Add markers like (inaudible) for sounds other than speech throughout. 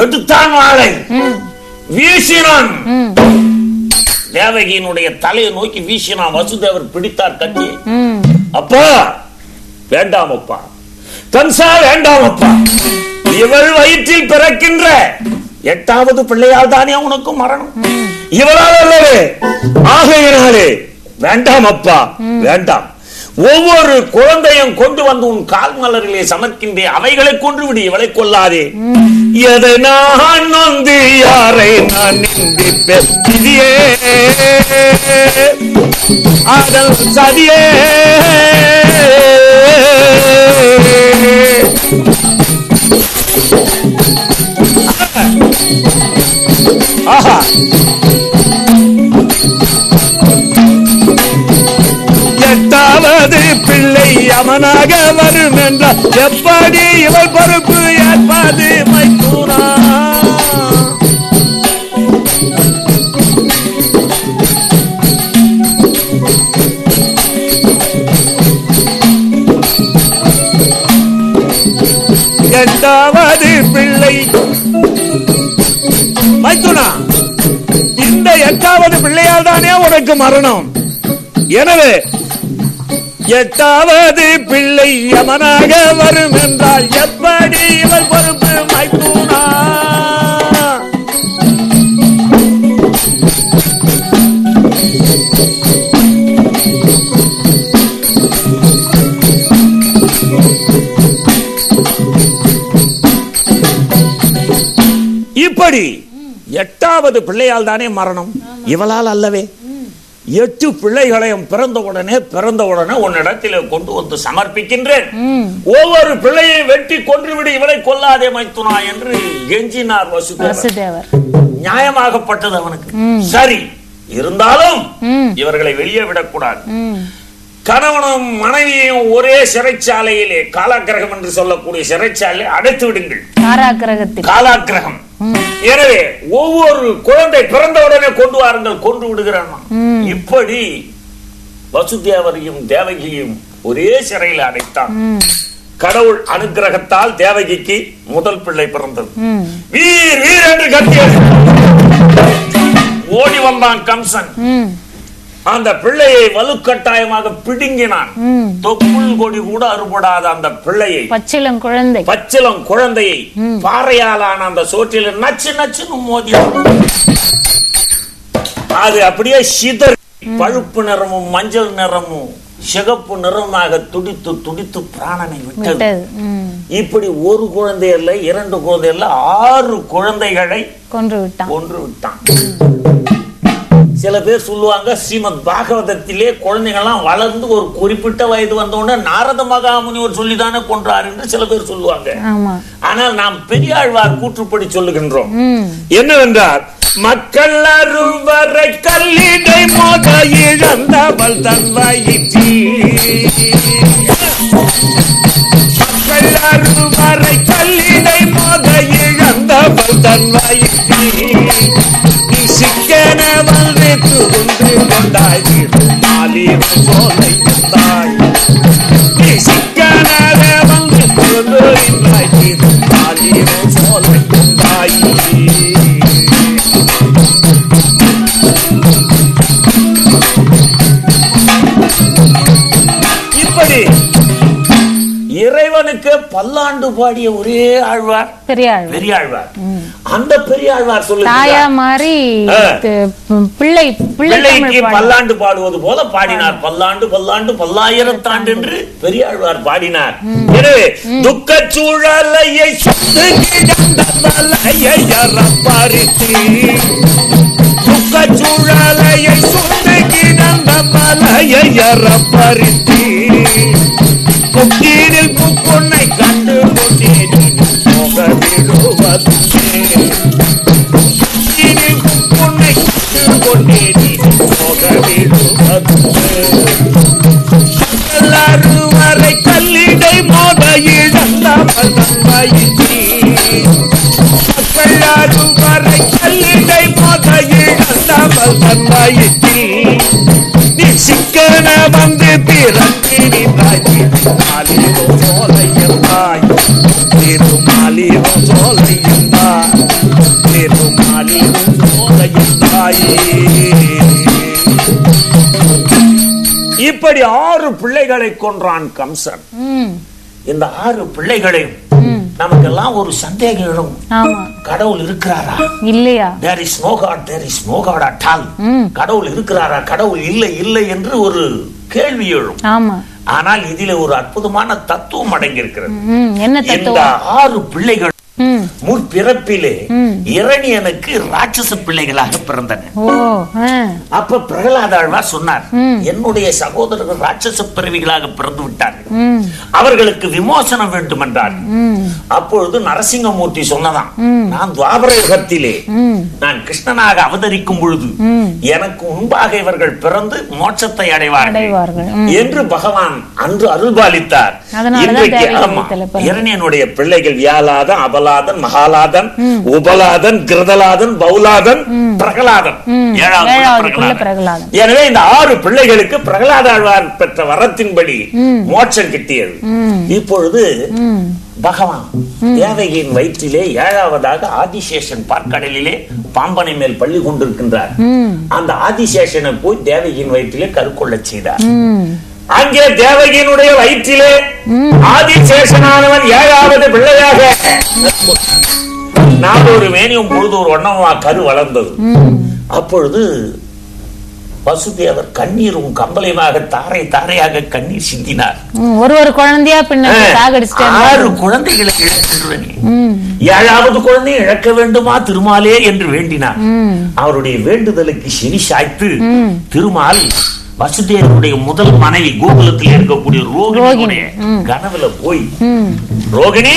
எடுத்தான் ம். வீசினான் தேவகியினுடைய தலையை நோக்கி வீசினான் வசுதேவர் பிடித்தார் கட்டி அப்பா வேண்டாம் அப்பா. கம்சா வேண்டாம் அப்பா. இவள் வயிற்றில் பிறக்கின்ற எட்டாவது பிள்ளையால் தானே உனக்கு மரணம். இவளால் அல்லவே ஆகையினாலே வேண்டாம் அப்பா வேண்டாம். ஒவ்வொரு குழந்தையும் கொண்டு வந்து உன் கால் மலரிலே சமர்க்கின்றே அவைகளை கொன்று விடு இவளை கொல்லாதே. எதை நான் நொந்து யாரை நான் நிந்திப்பேன்? விதியே அதன் சதியே. பிள்ளை அவனாக வரும் என்றால் எப்படி இவள் பொறுப்பு ஏற்பாது மைத்தூரா எட்டாவது பிள்ளை. மைத்துனா இந்த எட்டாவது பிள்ளையால் தானே உனக்கு மரணம். எனவே எட்டாவது பிள்ளை யமனாக வரும் என்றால் எப்படி இவள் பொறுப்பு மைத்தூனா இப்படி எட்டாவது பிள்ளையால் தானே மரணம்? இவளால் அல்லவே. எட்டு பிள்ளைகளையும் பிறந்த உடனே பிறந்த உடனே உன்னிடத்திலே கொண்டு வந்து சமர்ப்பிக்கின்றேன். ஒவ்வொரு பிள்ளையை வெட்டி கொன்றுவிடு இவளை கொல்லாதே மைத்துனா என்று எஞ்சினார் வசுதேவர். நியாயமாகப்பட்டது அவனுக்கு. சரி இருந்தாலும் இவர்களை வெளியே விடக்கூடாது. கணவனும் மனைவியையும் ஒரே சிறைச்சாலையிலே காலாக்கிரகம் என்று சொல்லக்கூடிய சிறைச்சாலை அடைத்து விடுங்கள் காராகிரகத்தில் காலாக்கிரகம். ம் எனவே ஒவ்வொரு குழந்தை பிறந்தவுடனே கொண்டு வாருங்கள் கொண்டு விடுகிறான். இப்படி வசுதேவரையும் தேவகியையும் ஒரே சிறையில் அடைத்தான். கடவுள் அனுக்கிரகத்தால் தேவகிக்கு முதல் பிள்ளை பிறந்தது. வீர் வீர் என்று கத்தியது ஓடி வந்தான் கம்சன். அந்த பிள்ளையை வலுக்கட்டாயமாக பிடுங்கினான். தொப்புள் கொடி கூட அறுபடாத அந்த பிள்ளையை பச்சிளம் குழந்தை. பச்சிலம் குழந்தையை பாறையாலான அந்த சோற்றில் நச்சு நச்சுன்னு மோதி அது அப்படியே சிதறி பழுப்பு நிறமும் மஞ்சள் நிறமும் சிகப்பு நிறமாக துடித்து துடித்து பிராணனை விட்டது. இப்படி ஒரு குழந்தை இல்ல இரண்டு குழந்தை இல்ல ஆறு குழந்தைகளை கொன்று விட்டான். கொன்று விட்டான். சில பேர் சொல்லுவாங்க ஸ்ரீமத் பாகவதத்திலே குழந்தைகள்லாம் வளர்ந்து ஒரு குறிப்பிட்ட வயது வந்த உடனே நாரத மகாமுனிவர் சொல்லிதானே கொன்றார் என்று சில பேர் சொல்லுவாங்க. ஆனால் நாம் பெரியாழ்வார் கூற்றுப்படி சொல்லுகின்றோம். ம். என்னவென்றால் மக்கள் அருவரை கல்லிடை மோத இழந்தவள் தன் வயிற்றி மக்கள் அருவரை கல்லிடை மோத இழந்தவள் தன் வயிற்றி இறைவனுக்கு பல்லாண்டு பாடிய ஒரே ஆழ்வார். பெரியாள் பெரியாழ்வார். அந்த பெரியாழ்வார் தாயா சொல்லுகிறார் மாறி ஆ. து- பிள்ளை பிள்ளை பிள்ளைக்கு தமிழ் பாடு. பல்லாண்டு பாடுவது போல பாடினார். பல்லாண்டு பல்லாண்டு பல்லாயிரத்தாண்டு என்று பெரியாழ்வார் பாடினார். எனவே துக்க சூழலையை சுத்து துக்க சூழலையை சுத்து கிடந்த மலையை அறப்பறித்து இழந்தாமல் வயிற்றி அருவரை கல்லிடை மோத இழந்தாமல் வயிற்றி நீ சிக்கன வந்து பிறந்திருந்தாய் திருமாலிவோ சோலையந்தாய் திருமாலிவோ சோலையந்தாய் தாயே இப்படி ஆறு பிள்ளைகளை கொன்றான் கம்சன். இந்த ஆறு பிள்ளைகளையும் நமக்கெல்லாம் ஒரு சந்தேகம் எழும். கடவுள் இருக்கிறாரா? இல்லையா? There is no God there is no God at all கடவுள் இருக்கிறாரா? கடவுள் இல்லை இல்லை என்று ஒரு கேள்வி எழும். ஆனால் இதிலே ஒரு அற்புதமான தத்துவம் அடங்கியிருக்கிறது. இந்த தத்துவம்? ஆறு பிள்ளைகள் முற்பிறப்பிலே ம். இரணியனுக்கு ராட்சச பிள்ளைகளாக பிறந்தன. அப்ப பிரகலாத ஆழ்வார் சொன்னார். என்னுடைய சகோதரர்கள் ராட்சச பிறவிகளாக பிறந்து விட்டார்கள். அவர்களுக்கு விமோசனம் வேண்டும் என்றார் அப்பொழுது நரசிங்கமூர்த்தி சொன்னதாம் ம். நான் துவாபர யுகத்திலே நான் கிருஷ்ணனாக அவதரிக்கும் பொழுது எனக்கு முன்பாக இவர்கள் பிறந்து மோட்சத்தை அடைவார்கள். என்று பகவான் அன்று அருள்பாலித்தார். இன்றைக்கு. இரணியனுடைய பிள்ளைகள் வியாலாதன் அபலாதன் மகாலாதன் உபலாதன் கிருதலாதன் பௌலாதன் பிரகலாதன். ஏழாவது பிரகலாதன். பிரகலாதன். எனவே இந்த ஆறு பிள்ளைகளுக்கு பிரகலாத ஆழ்வார் பெற்ற வரத்தின்படி. மோட்சம் கிட்டியது. இப்பொழுது பகவான் தேவகியின் வயிற்றிலே ஏழாவதாக ஆதிசேஷன் பார்க்கடலிலே பாம்பனை மேல் பள்ளி கொண்டிருக்கின்றார். அந்த ஆதிசேஷனை போய் தேவகியின் வயிற்றிலே கருக்கொள்ளச் செய்தார். அங்கே தேவகியினுடைய வயிற்றிலே ஆதிசேஷனானவன் ஏழாவது பிள்ளையாக. நாளொரு மேனியும் பொழுது ஒரு ஒன்னமா கரு வளர்ந்தது. அப்பொழுது வசுதேவர் கண்ணீரும் கம்பளையுமாக தாரை தாரையாக கண்ணீர் சிந்தினார். ஒரு ஒரு குழந்தையா ஆறு குழந்தைகளை ஏழாவது குழந்தை இழக்க வேண்டுமா திருமாலே என்று வேண்டினார். அவருடைய வேண்டுதலுக்கு செவி சாய்த்து. திருமால் வசுதேவனுடைய முதல் மனைவி கோகுலத்தில் இருக்கக்கூடிய ரோகிணியுடைய. கனவுல போய் ரோகிணி!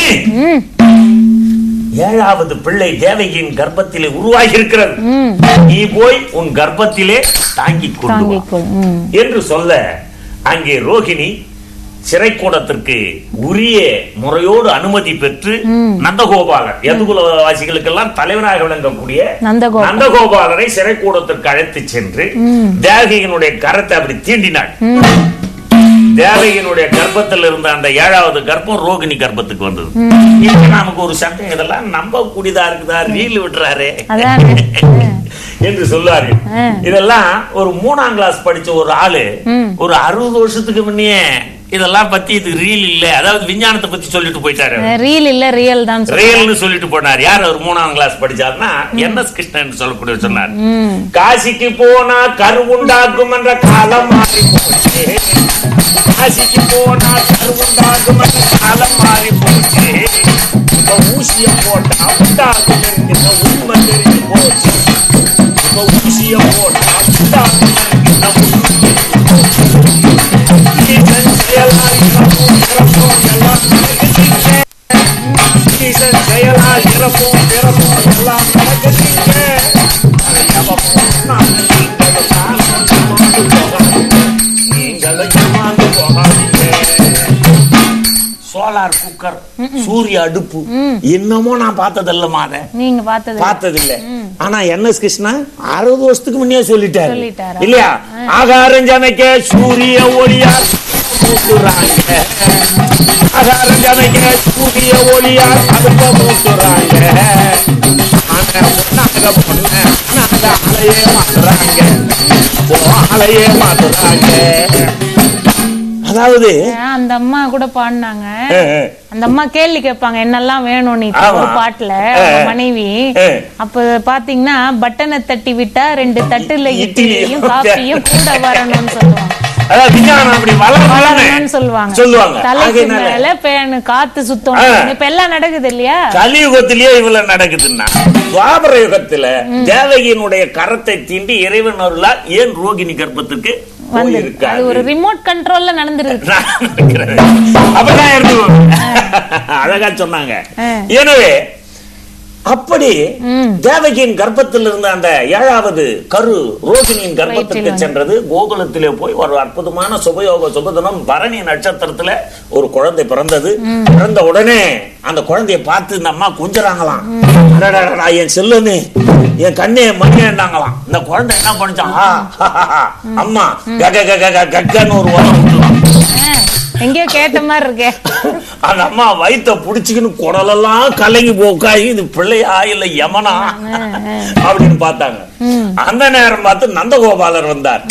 ஏழாவது பிள்ளை தேவகியின் கர்ப்பத்திலே உருவாகி இருக்கிறது நீ போய் உன் கர்ப்பத்திலே தாங்கிக் கொண்டு என்று சொல்ல அங்கே ரோகிணி சிறைக்கூடத்திற்கு உரிய முறையோடு அனுமதி பெற்று ம். நந்தகோபாலர் யதுகுலவாசிகளுக்கெல்லாம் தலைவனாக விளங்கக்கூடிய நந்தகோபால். நந்தகோபாலரை சிறைக்கூடத்திற்கு அழைத்து சென்று. தேவகியினுடைய கரத்தை அப்படி தீண்டினாள் தேவகியினுடைய கர்ப்பத்தில் இருந்த அந்த ஏழாவது கர்ப்பம் ரோகிணி கர்ப்பத்துக்கு வந்தது இப்ப நமக்கு ஒரு சந்தேகம் இதெல்லாம் நம்ப கூடியதா இருக்குதா ரீல் விடுறாரே (laughs) என்று சொல்லுவாரு ஆ. இதெல்லாம் ஒரு மூணாம் கிளாஸ் படிச்ச ஒரு ஆளு. ஒரு அறுபது வருஷத்துக்கு முன்னே இதெல்லாம் பத்தி இது ரீல் இல்ல. அதாவது விஞ்ஞானத்தை பத்தி சொல்லிட்டு போயிட்டாரு ரீல் இல்ல ரியல் தான். ரியல்னு சொல்லிட்டு போனார். யார் அவர் மூணாம் கிளாஸ் படிச்சாருன்னா என் எஸ் கிருஷ்ணன் சொல்லக்கூடிய சொன்னார். காசிக்கு போனா கருவுண்டாக்கும் என்ற காலம் மாறி போச்சு காசிக்கு போனா கருவுண்டாக்கும் என்ற காலம் மாறி போச்சு இப்ப ஊசிய போட்டா உண்டாகும். குக்கர் சூரிய அடுப்பு. இன்னமும் நான் பார்த்ததில்லமா அதை. நீங்க பார்த்தது பார்த்ததில்ல. ஆனா என் எஸ் கிருஷ்ணா அறுபது வருஷத்துக்கு முன்னே சொல்லிட்டாரு? இல்லையா? ஆகாரம் சமைக்க சூரிய ஒளியால் மூட்டுறாங்க. ஆகாரம் சமைக்க சூரிய ஒளியால் அடுப்ப மூட்டுறாங்க. ஆனா பொண்ண. ஆளையே மாத்துறாங்க. ஓ, ஆளையே மாத்துறாங்க. அதாவது அந்த அம்மா கூட பாடினாங்க? அந்த அம்மா கேள்வி கேட்பாங்க என்னெல்லாம் வேணும் நீ. ஒரு பாட்டுல? மனைவி. அப்ப பாத்தீங்கன்னா பட்டனை தட்டி விட்டா ரெண்டு தட்டுல இட்லியும் காஃபியும் (laughs) கூட வரணும்னு சொல்லுவாங்க. கலியுகத்திலேயே இவ்வளவு நடக்குதுன்னா துவாபர யுகத்துல தேவகியினுடைய கரத்தை தீண்டி இறைவன் ஏன் ரோகிணி கர்ப்பத்துக்கு அது ஒரு ரிமோட் கண்ட்ரோல்ல நடந்துருக்கு. அப்பதான் அழகா சொன்னாங்க. எனவே அப்படி. தேவகியின் கர்ப்பத்தில் இருந்த அந்த ஏழாவது கரு ரோகிணியின் கர்ப்பத்துக்கு சென்றது. கோகுலத்திலே போய் ஒரு அற்புதமான சுபயோக சுபதினம் பரணி நட்சத்திரத்துல ஒரு குழந்தை பிறந்தது. பிறந்த உடனே அந்த குழந்தைய பார்த்து இந்த அம்மா குஞ்சறாங்களாம். என் செல்லுன்னு என் கண்ணே மணியண்டாங்களாம் இந்த குழந்தை என்ன பண்ணிச்சான். அம்மா கக கக கக கக்கன்னு ஒரு உரம் விட்டுலாம். எங்கேயோ கேட்ட மாதிரி இருக்கே. அந்த அம்மா வயித்த புடிச்சுக்கின்னு குடலெல்லாம் கலங்கி போக்காயி இது பிள்ளையா இல்ல யமனா? அப்படின்னு பார்த்தாங்க. அந்த நேரம் பார்த்து நந்தகோபாலர் வந்தார்.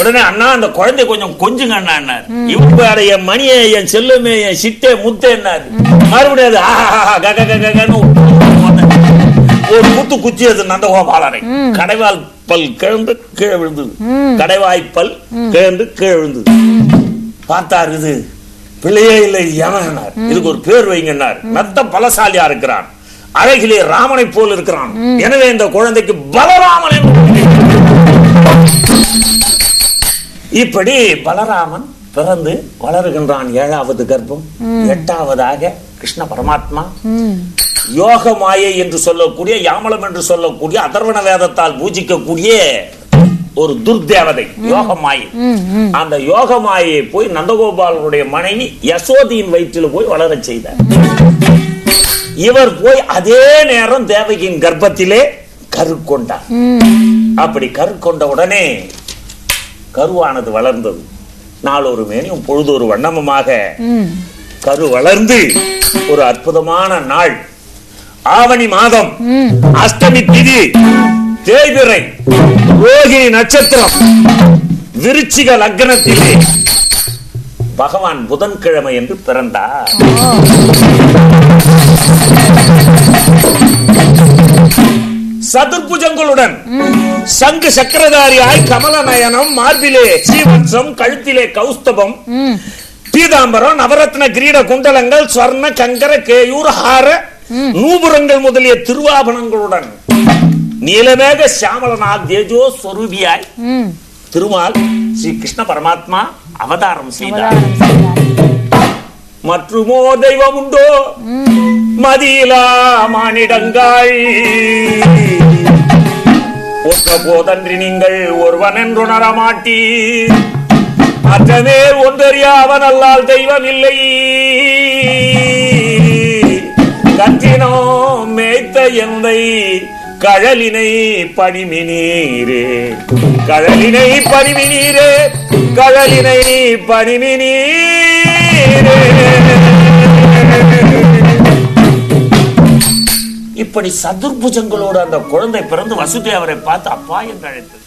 உடனே அண்ணா அந்த குழந்தை கொஞ்சம் கொஞ்சுங்க அண்ணா இவங்க என் மணியை என் செல்லுமே என் சிட்டே முத்தே மறுபடியும் அது ஆஹா ககன்னு ஒரு குத்து குச்சியது நந்தகோபாலரை. கடைவால் பல் கிழந்து கீழே விழுந்தது. கடைவாய்ப்பல் கிழந்து கீழே விழுந்தது. பார்த்தார் இது. பிள்ளையே இல்லை யமனார் இதுக்கு ஒரு பேர் வைங்கன்னார். நத்த பலசாலியா இருக்கிறான். அழகிலே ராமனை போல் இருக்கிறான். எனவே இந்த குழந்தைக்கு பலராமன். இப்படி பலராமன் பிறந்து வளருகின்றான் ஏழாவது கர்ப்பம் எட்டாவதாக கிருஷ்ண பரமாத்மா. யோக மாயை என்று சொல்லக்கூடிய யாமலம் என்று சொல்லக்கூடிய அதர்வண வேதத்தால் பூஜிக்கக்கூடிய ஒரு துர்தேவதை யோக மாயை அந்த யோக மாயை போய் நந்தகோபாலனுடைய மனைவி யசோதியின் வயிற்றில் போய் வளரச் செய்தார். இவர் போய் அதே நேரம் தேவகியின் கர்ப்பத்திலே கரு கொண்டார் அப்படி கரு கொண்ட உடனே கருவானது வளர்ந்தது. நாளொரு மேனியும் பொழுதொரு வண்ணமுமாக கரு வளர்ந்து ஒரு அற்புதமான நாள். ஆவணி மாதம். அஷ்டமி திதி. தேய்பிறை ரோகிணி நட்சத்திரம் விருச்சிக லக்னத்திலே. பகவான் புதன்கிழமை என்று பிறந்தார். சதுர்புஜங்களுடன் சங்கு சக்கரதாரியாய் கமலநயனம் மார்பிலே சீவன்சம் கழுத்திலே கௌஸ்தபம் பீதாம்பரம் நவரத்ன கிரீட குண்டலங்கள் ஸ்வர்ண கங்கர கேயூர் ஹார நூபுரங்கள் முதலிய திருவாபணங்களுடன் நீலமேக தேஜோ ஸ்வரூபியாய் ம். திருமால் ஸ்ரீ கிருஷ்ண பரமாத்மா அவதாரம் செய்தார். மற்றுமோ தெய்வம் உண்டோ மதியிலா மானிடங்கள் ஒற்ற போதன்றி நீங்கள் ஒருவன் என்றுணர மாட்டீர் மற்றமே ஒன்றறியா அவன் அல்லால் தெய்வம் இல்லை கற்றினோ மேய்த்த எந்தை கழலினை பணிமினீரே கழலினை பணிமினீரே கழலினை பணிமினீரே இப்படி சதுர்புஜங்களோடு அந்த குழந்தை பிறந்து வசுதேவரை பார்த்து அப்பா என்று அழைத்தது.